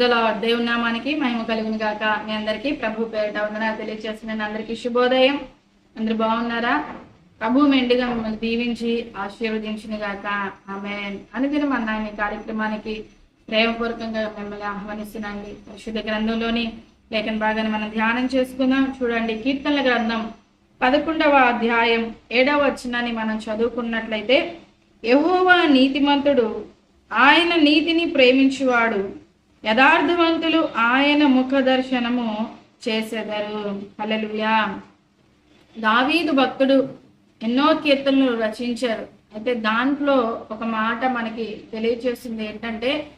ప్రైజ్లో దేవుని నామానికి మహిమ కలుగును గాక. మీ అందరికీ ప్రభు పేరిట వందనాలు తెలియజేస్తున్నాను అందరికీ శుభోదయం. అందరు బాగున్నారా? ప్రభు మెండుగా మిమ్మల్ని దీవించి ఆశీర్వదించిన గాక. ఆమె అనుదినం అన్న ఈ కార్యక్రమానికి ప్రేమపూర్వకంగా మిమ్మల్ని ఆహ్వానిస్తున్నాండి పరిశుద్ధ గ్రంథంలోని లేఖన భాగాన్ని మనం ధ్యానం చేసుకుందాం. చూడండి కీర్తనల గ్రంథం పదకొండవ అధ్యాయం ఏడవ వచనాన్ని మనం చదువుకున్నట్లయితే యహోవా నీతిమంతుడు ఆయన నీతిని ప్రేమించువాడు యథార్థవంతులు ఆయన ముఖ దర్శనము చేసెదరు. హలలుయా దావీదు భక్తుడు ఎన్నో కీర్తనలు రచించారు. అయితే దాంట్లో ఒక మాట మనకి తెలియచేస్తుంది ఏంటంటే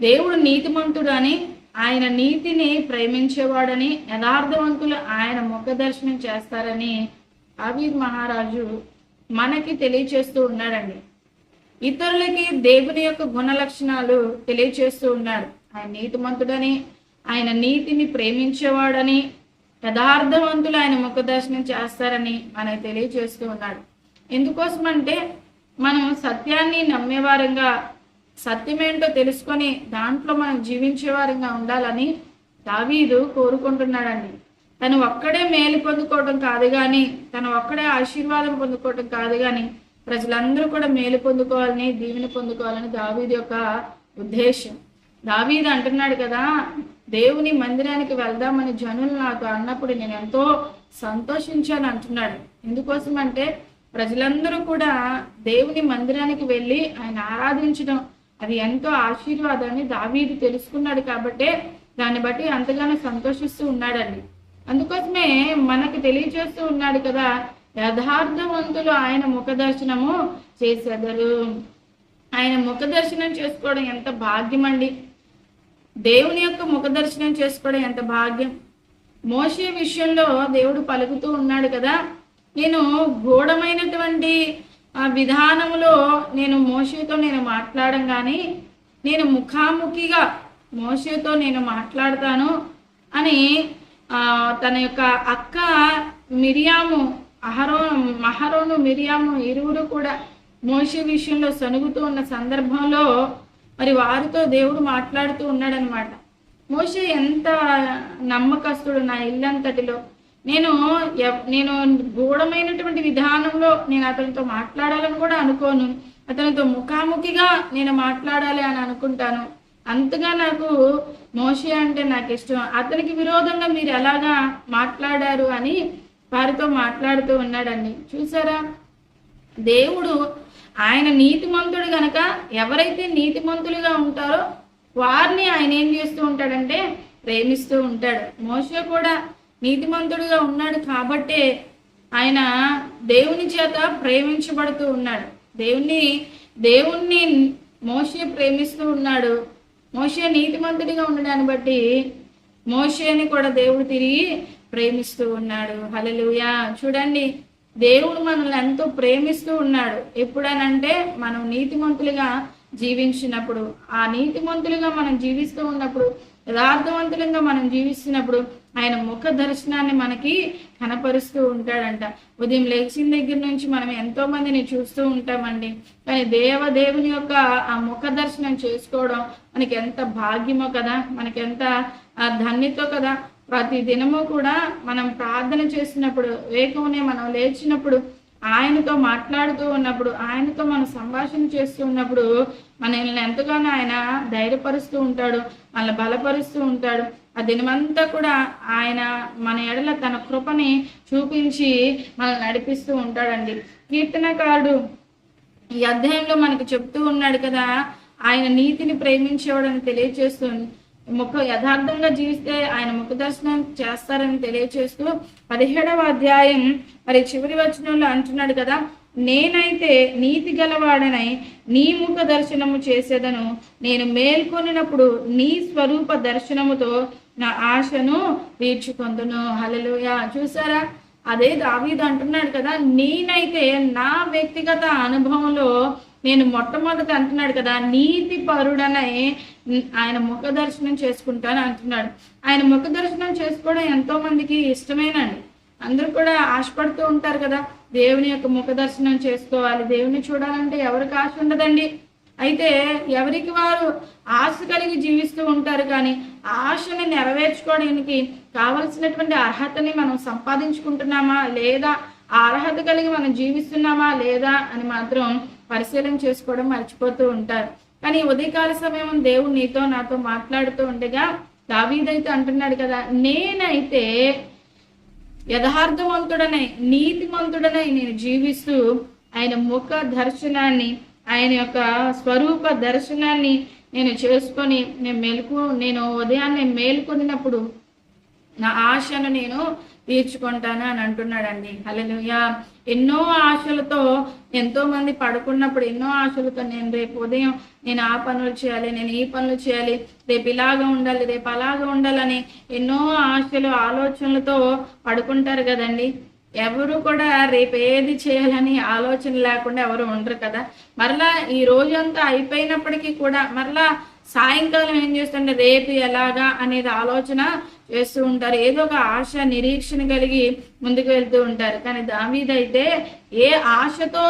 దేవుడు నీతిమంతుడు అని ఆయన నీతిని ప్రేమించేవాడని యథార్థవంతులు ఆయన ముఖ దర్శనం చేస్తారని అవీర్ మహారాజు మనకి తెలియచేస్తూ ఉన్నాడండి. ఇతరులకి దేవుని యొక్క గుణ లక్షణాలు తెలియచేస్తూ ఉన్నాడు. ఆయన నీతిమంతుడని ఆయన నీతిని ప్రేమించేవాడని యథార్థవంతులు ఆయన ముఖ దర్శనం చేస్తారని మనకి తెలియచేస్తూ ఉన్నాడు. ఎందుకోసమంటే మనం సత్యాన్ని నమ్మేవారంగా సత్యమేంటో తెలుసుకొని దాంట్లో మనం జీవించేవారంగా ఉండాలని దావీదు కోరుకుంటున్నాడండి. తను ఒక్కడే మేలు పొందుకోవడం కాదు కానీ తను ఒక్కడే ఆశీర్వాదం పొందుకోవడం కాదు కానీ ప్రజలందరూ కూడా మేలు పొందుకోవాలని దీవెన పొందుకోవాలని దావీది యొక్క ఉద్దేశం. దావీది అంటున్నాడు కదా దేవుని మందిరానికి వెళ్దామని జనులు నాకు అన్నప్పుడు నేను ఎంతో సంతోషించాను అంటున్నాడు. ఎందుకోసం అంటే ప్రజలందరూ కూడా దేవుని మందిరానికి వెళ్ళి ఆయన ఆరాధించడం అది ఎంతో ఆశీర్వాదాన్ని దావీది తెలుసుకున్నాడు కాబట్టే దాన్ని బట్టి అంతగానో సంతోషిస్తూ ఉన్నాడండి. అందుకోసమే మనకు తెలియజేస్తూ ఉన్నాడు కదా యథార్థవంతులు ఆయన ముఖ దర్శనము చేసేదరు. ఆయన ముఖ దర్శనం చేసుకోవడం ఎంత భాగ్యం అండి దేవుని యొక్క ముఖ దర్శనం చేసుకోవడం ఎంత భాగ్యం. మోసే విషయంలో దేవుడు పలుకుతూ ఉన్నాడు కదా. నేను గూఢమైనటువంటి విధానములో నేను మోసతో నేను మాట్లాడడం కానీ నేను ముఖాముఖిగా మోసతో నేను మాట్లాడతాను అని ఆ, తన యొక్క అక్క మిరియాము అహరో మహరోను మిరియాము ఇరువురు కూడా మోషే విషయంలో సనుగుతూ ఉన్న సందర్భంలో మరి వారితో దేవుడు మాట్లాడుతూ ఉన్నాడనమాట మోషే ఎంత నమ్మకస్తుడు నా ఇల్లంతటిలో. నేను నేను గూఢమైనటువంటి విధానంలో నేను అతనితో మాట్లాడాలని కూడా అనుకోను. అతనితో ముఖాముఖిగా నేను మాట్లాడాలి అని అనుకుంటాను. అంతగా నాకు మోషే అంటే నాకు ఇష్టం అతనికి విరోధంగా మీరు ఎలాగా మాట్లాడారు అని వారితో మాట్లాడుతూ ఉన్నాడండి. చూసారా? దేవుడు ఆయన నీతిమంతుడు గనక ఎవరైతే నీతిమంతులుగా ఉంటారో వారిని ఆయన ఏం చేస్తూ ఉంటాడంటే ప్రేమిస్తూ ఉంటాడు. మోసే కూడా నీతిమంతుడుగా ఉన్నాడు కాబట్టే ఆయన దేవుని చేత ప్రేమించబడుతూ ఉన్నాడు. దేవుణ్ణి దేవుణ్ణి మోసే ప్రేమిస్తూ ఉన్నాడు. మోసే నీతిమంతుడిగా ఉండడాన్ని బట్టి మోసేని కూడా దేవుడు తిరిగి ప్రేమిస్తూ ఉన్నాడు. హలలుయా చూడండి దేవుడు మనల్ని ఎంతో ప్రేమిస్తూ ఉన్నాడు. ఎప్పుడనంటే మనం నీతిమంతులుగా జీవించినప్పుడు ఆ నీతిమంతులుగా మనం జీవిస్తూ ఉన్నప్పుడు యథార్థవంతులంగా మనం జీవిస్తున్నప్పుడు ఆయన ముఖ దర్శనాన్ని మనకి కనపరుస్తూ ఉంటాడంట. ఉదయం లేచిన దగ్గర నుంచి మనం ఎంతో మందిని చూస్తూ ఉంటామండి. కానీ దేవదేవుని యొక్క ఆ ముఖ దర్శనం చేసుకోవడం మనకి ఎంత భాగ్యమో కదా? మనకి ఎంత ఆ ధన్యతో కదా? ప్రతి దినము కూడా మనం ప్రార్థన చేసినప్పుడు వేగమునే మనం లేచినప్పుడు ఆయనతో మాట్లాడుతూ ఉన్నప్పుడు ఆయనతో మనం సంభాషణ చేస్తూ ఉన్నప్పుడు మనల్ని ఎంతగానో ఆయన ధైర్యపరుస్తూ ఉంటాడు మనల్ని బలపరుస్తూ ఉంటాడు. ఆ దినమంతా కూడా ఆయన మన ఎడల తన కృపని చూపించి మనల్ని నడిపిస్తూ ఉంటాడండి. కీర్తనకారుడు ఈ అధ్యాయంలో మనకు చెప్తూ ఉన్నాడు కదా ఆయన నీతిని ప్రేమించేవాడని తెలియజేస్తుంది ముఖ యథార్థంగా జీవిస్తే ఆయన ముఖ దర్శనం చేస్తారని తెలియచేస్తూ పదిహేడవ అధ్యాయం మరి చివరి వచనంలో అంటున్నాడు కదా నేనైతే నీతి గలవాడనై నీ ముఖ దర్శనము చేసేదను. నేను మేల్కొనినప్పుడు నీ స్వరూప దర్శనముతో నా ఆశను తీర్చుకొందును. హలలుయా చూసారా? అదే దావీద్ అంటున్నాడు కదా నేనైతే నా వ్యక్తిగత అనుభవంలో నేను మొట్టమొదట అంటున్నాడు కదా నీతి పరుడనై ఆయన ముఖ దర్శనం చేసుకుంటాను అంటున్నాడు. ఆయన ముఖ దర్శనం చేసుకోవడం ఎంతో మందికి ఇష్టమేనండి. అందరూ కూడా ఆశపడుతూ ఉంటారు కదా దేవుని యొక్క ముఖ దర్శనం చేసుకోవాలి దేవుని చూడాలంటే ఎవరికి ఆశ ఉండదండి? అయితే ఎవరికి వారు ఆశ కలిగి జీవిస్తూ ఉంటారు కానీ ఆశని నెరవేర్చుకోవడానికి కావలసినటువంటి అర్హతని మనం సంపాదించుకుంటున్నామా లేదా ఆ అర్హత కలిగి మనం జీవిస్తున్నామా లేదా అని మాత్రం పరిశీలన చేసుకోవడం మర్చిపోతూ ఉంటారు. కానీ ఉదయకాల సమయం దేవుడు నీతో నాతో మాట్లాడుతూ ఉండగా దావీదైతే అంటున్నాడు కదా నేనైతే యథార్థవంతుడనై నీతిమంతుడనై నేను జీవిస్తూ ఆయన ముఖ దర్శనాన్ని ఆయన యొక్క స్వరూప దర్శనాన్ని నేను చేసుకొని నేను మెలకు నేను ఉదయాన్నే మేల్కొనినప్పుడు నా ఆశను నేను తీర్చుకుంటాను అని అంటున్నాడండి. హల్లెలూయా. ఎన్నో ఆశలతో ఎంతో మంది పడుకున్నప్పుడు ఎన్నో ఆశలతో నేను రేపు ఉదయం నేను ఆ పనులు చేయాలి నేను ఈ పనులు చేయాలి రేపు ఇలాగా ఉండాలి రేపు అలాగా ఉండాలని ఎన్నో ఆశలు ఆలోచనలతో పడుకుంటారు కదండి. ఎవరు కూడా రేపు ఏది చేయాలని ఆలోచన లేకుండా ఎవరు ఉండరు కదా. మరలా ఈ రోజంతా అయిపోయినప్పటికీ కూడా మరలా సాయంకాలం ఏం చేస్తుంటే రేపు ఎలాగా అనేది ఆలోచన చేస్తూ ఉంటారు. ఏదో ఒక ఆశ నిరీక్షణ కలిగి ముందుకు వెళ్తూ ఉంటారు. కానీ దావీదైతే ఏ ఆశతో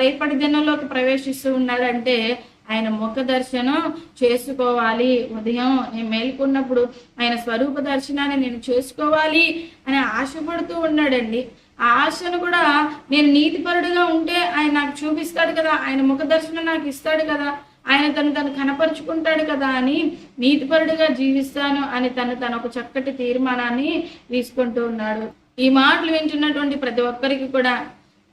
రేపటి దినంలోకి ప్రవేశిస్తూ ఉన్నాడంటే ఆయన ముఖ దర్శనం చేసుకోవాలి. ఉదయం నేను మేల్కొన్నప్పుడు ఆయన స్వరూప దర్శనాన్ని నేను చేసుకోవాలి అని ఆశపడుతూ ఉన్నాడండి. ఆ ఆశను కూడా నేను నీతిపరుడుగా ఉంటే ఆయన నాకు చూపిస్తాడు కదా ఆయన ముఖ దర్శనం నాకు ఇస్తాడు కదా. ఆయన తను తను కనపరుచుకుంటాడు కదా అని నీతిపరుడుగా జీవిస్తాను అని తను తన ఒక చక్కటి తీర్మానాన్ని తీసుకుంటూ ఉన్నాడు. ఈ మాటలు వింటున్నటువంటి ప్రతి ఒక్కరికి కూడా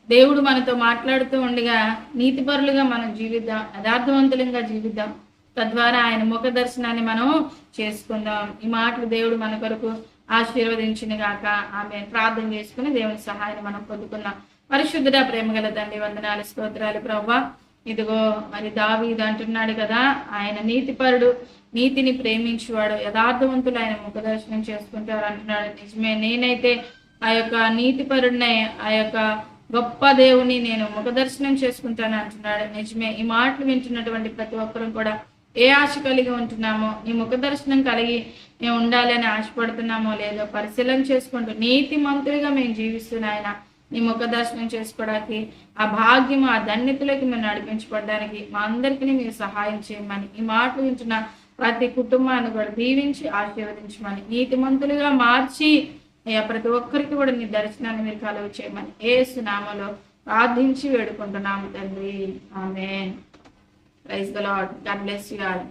దేవుడు మనతో మాట్లాడుతూ ఉండగా నీతిపరులుగా మనం జీవిద్దాం యథార్థవంతులంగా జీవిద్దాం. తద్వారా ఆయన ముఖ దర్శనాన్ని మనం చేసుకుందాం. ఈ మాటలు దేవుడు మన కొరకు ఆశీర్వదించిన గాక. ఆమె ప్రార్థన చేసుకుని దేవుని సహాయాన్ని మనం పొందుకుందాం. పరిశుద్ధుడ ప్రేమ గల తండ్రి వందనాలు స్తోత్రాలు ప్రభావ ఇదిగో మరి దావీదు అంటున్నాడు కదా ఆయన నీతిపరుడు నీతిని ప్రేమించేవాడు యథార్థవంతులు ఆయన ముఖ దర్శనం చేసుకుంటారు అంటున్నాడు. నిజమే నేనైతే ఆ యొక్క నీతిపరుడినే ఆ యొక్క గొప్ప దేవుని నేను ముఖ దర్శనం చేసుకుంటాను అంటున్నాడు. నిజమే ఈ మాటలు వింటున్నటువంటి ప్రతి ఒక్కరూ కూడా ఏ ఆశ కలిగి ఉంటున్నామో నీ ముఖ దర్శనం కలిగి మేము ఉండాలని ఆశపడుతున్నామో లేదో పరిశీలన చేసుకుంటూ నీతి మంత్రిగా మేము జీవిస్తున్నాయన నీ ముఖ దర్శనం చేసుకోవడానికి ఆ భాగ్యం ఆ ధన్యతలోకి మేము నడిపించబడడానికి మా అందరికీ మీరు సహాయం చేయమని ఈ మాటలు వింటున్న ప్రతి కుటుంబాన్ని కూడా దీవించి ఆశీర్వదించమని నీతిమంతులుగా మార్చి అయ్యా ప్రతి ఒక్కరికి కూడా నీ దర్శనాన్ని మీరు కలుగు చేయమని ఏ సునామలో ప్రార్థించి వేడుకుంటున్నాము తండ్రి. ఆమె praise the Lord God bless you all.